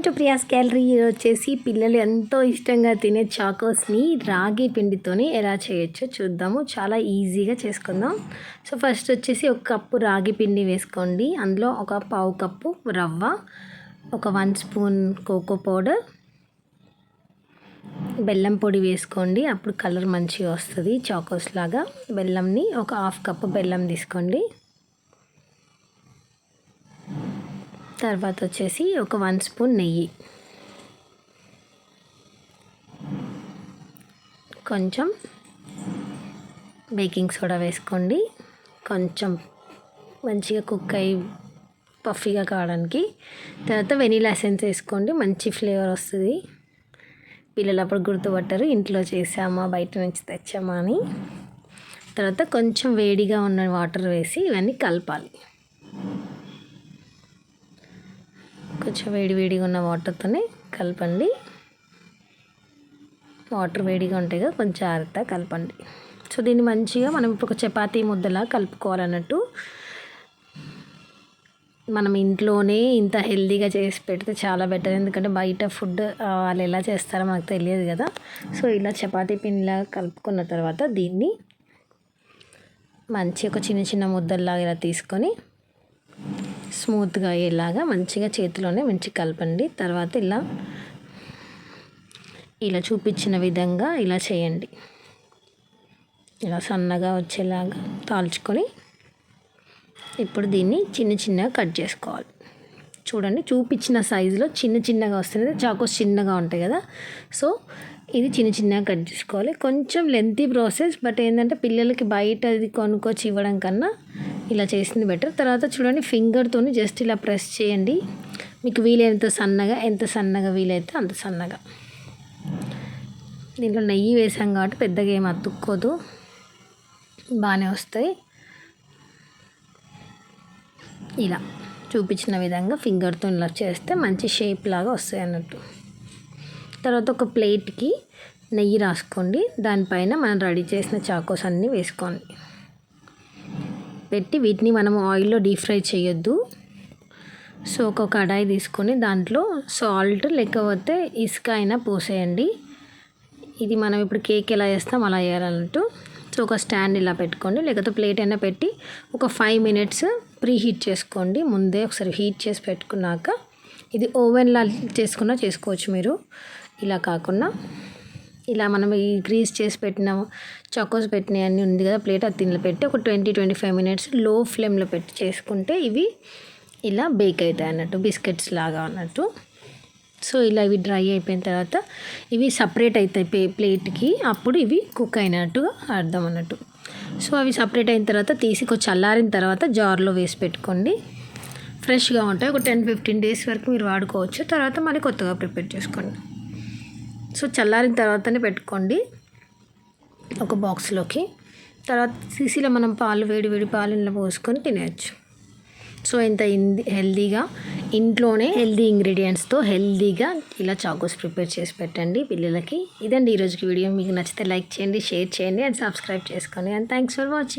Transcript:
To Priya's gallery వచ్చేసి పిల్లలు ఎంతో ఇష్టంగా తినే చాకోస్ని రాగి పిండితోని ఎలా చేయొచ్చో చూద్దాము. చాలా ఈజీగా చేసుకుందాం. సో ఫస్ట్ వచ్చేసి ఒక కప్పు రాగి పిండి వేసుకోండి. అందులో ఒక పావు కప్పు రవ్వ ఒక వన్ స్పూన్ కోకో పౌడర్ బెల్లం పొడి వేసుకోండి. అప్పుడు కలర్ మంచిగా వస్తుంది చాకోస్ లాగా. బెల్లంని ఒక హాఫ్ కప్పు బెల్లం తీసుకోండి. తర్వాత వచ్చేసి ఒక వన్ స్పూన్ నెయ్యి. కొంచెం బేకింగ్ సోడా వేసుకోండి. కొంచెం మంచిగా కుక్ అయ్యి పఫీగా కావడానికి. తర్వాత వెనీలా ఎసెన్స్ వేసుకోండి. మంచి ఫ్లేవర్ వస్తుంది. పిల్లలు అప్పుడు గుర్తుపట్టరు. ఇంట్లో చేసామా బయట నుంచి తెచ్చామా అని. తర్వాత కొంచెం వేడిగా ఉన్న వాటర్ వేసి ఇవన్నీ కలపాలి. కొంచెం వేడివేడిగా ఉన్న వాటర్తోనే కలపండి. వాటర్ వేడిగా ఉంటాయి కదా కొంచెం జాగ్రత్త కలపండి. సో దీన్ని మంచిగా మనం ఇప్పుడు ఒక చపాతీ ముద్దలా కలుపుకోవాలన్నట్టు మనం ఇంట్లోనే ఇంత హెల్తీగా చేసి పెడితే చాలా బెటర్ ఎందుకంటే బయట ఫుడ్ వాళ్ళు ఎలా చేస్తారో మనకు తెలియదు కదా. సో ఇలా చపాతీ పిండిలా కలుపుకున్న తర్వాత దీన్ని మంచి ఒక చిన్న చిన్న ముద్దల్లాగా ఇలా తీసుకొని స్మూత్గా అయ్యేలాగా మంచిగా చేతిలోనే మంచి కలపండి. తర్వాత ఇలా ఇలా చూపించిన విధంగా ఇలా చేయండి. ఇలా సన్నగా వచ్చేలాగా తాల్చుకొని ఇప్పుడు దీన్ని చిన్న చిన్నగా కట్ చేసుకోవాలి. చూడండి చూపించిన సైజులో చిన్న చిన్నగా వస్తుంది. చాకోస్ చిన్నగా ఉంటాయి కదా. సో ఇది చిన్న చిన్నగా కట్ చేసుకోవాలి. కొంచెం లెంతీ ప్రాసెస్ బట్ ఏంటంటే పిల్లలకి బయట అది కొనుక్కొచ్చి ఇవ్వడం కన్నా ఇలా చేసింది బెటర్ తర్వాత చూడండి ఫింగర్తో జస్ట్ ఇలా ప్రెస్ చేయండి. మీకు వీలైనంత సన్నగా ఎంత సన్నగా వీలైతే అంత సన్నగా. దీంట్లో నెయ్యి వేసాం కాబట్టి పెద్దగా ఏం అతుక్కోదు. బాగానే వస్తాయి. ఇలా చూపించిన విధంగా ఫింగర్తో ఇలా చేస్తే మంచి షేప్ లాగా వస్తాయి అన్నట్టు. తర్వాత ఒక ప్లేట్కి నెయ్యి రాసుకోండి. దానిపైన మనం రెడీ చేసిన చాకోస్ అన్నీ వేసుకోండి. పెట్టి వీటిని మనం ఆయిల్లో డీప్ ఫ్రై చేయొద్దు. సో ఒక కడాయి తీసుకొని దాంట్లో సాల్ట్ లేకపోతే ఇసుక అయినా పోసేయండి. ఇది మనం ఇప్పుడు కేక్ ఎలా చేస్తాం అలా చేయాలన్నట్టు. సో ఒక స్టాండ్ ఇలా పెట్టుకోండి. లేకపోతే ప్లేట్ అయినా పెట్టి ఒక ఫైవ్ మినిట్స్ ప్రీ హీట్ చేసుకోండి. ముందే ఒకసారి హీట్ చేసి పెట్టుకున్నాక. ఇది ఓవెన్లా చేసుకున్నా చేసుకోవచ్చు మీరు. ఇలా కాకుండా. ఇలా మనం ఈ గ్రీస్ చేసి పెట్టిన చకోస్ పెట్టినవి అన్నీ ఉంది కదా ప్లేట్ అది తినలో పెట్టి ఒక ట్వంటీ ట్వంటీ ఫైవ్ మినిట్స్లో ఫ్లేమ్లో పెట్టి చేసుకుంటే ఇవి ఇలా బేక్ అవుతాయి అన్నట్టు బిస్కెట్స్ లాగా అన్నట్టు. సో ఇలా ఇవి డ్రై అయిపోయిన తర్వాత ఇవి సపరేట్ అవుతాయి ప్లే ప్లేట్కి. అప్పుడు ఇవి కుక్ అయినట్టుగా అర్థం అన్నట్టు. సో అవి సపరేట్ అయిన తర్వాత తీసి కొంచెం చల్లారిన తర్వాత జార్లో వేసి పెట్టుకోండి. ఫ్రెష్గా ఉంటాయి. ఒక టెన్ ఫిఫ్టీన్ డేస్ వరకు మీరు వాడుకోవచ్చు. తర్వాత మళ్ళీ కొత్తగా ప్రిపేర్ చేసుకోండి. సో చల్లారిన తర్వాతనే పెట్టుకోండి ఒక బాక్స్లోకి. తర్వాత సీసీలో మనం పాలు వేడి వేడి పాలు ఇంట్లో పోసుకొని తినేయచ్చు. సో ఇంత హెల్దీగా ఇంట్లోనే హెల్దీ ఇంగ్రీడియంట్స్తో హెల్దీగా ఇలా చాకోస్ ప్రిపేర్ చేసి పెట్టండి పిల్లలకి. ఇదండి ఈరోజుకి వీడియో. మీకు నచ్చితే లైక్ చేయండి షేర్ చేయండి అండ్ సబ్స్క్రైబ్ చేసుకోండి. And thanks for watching.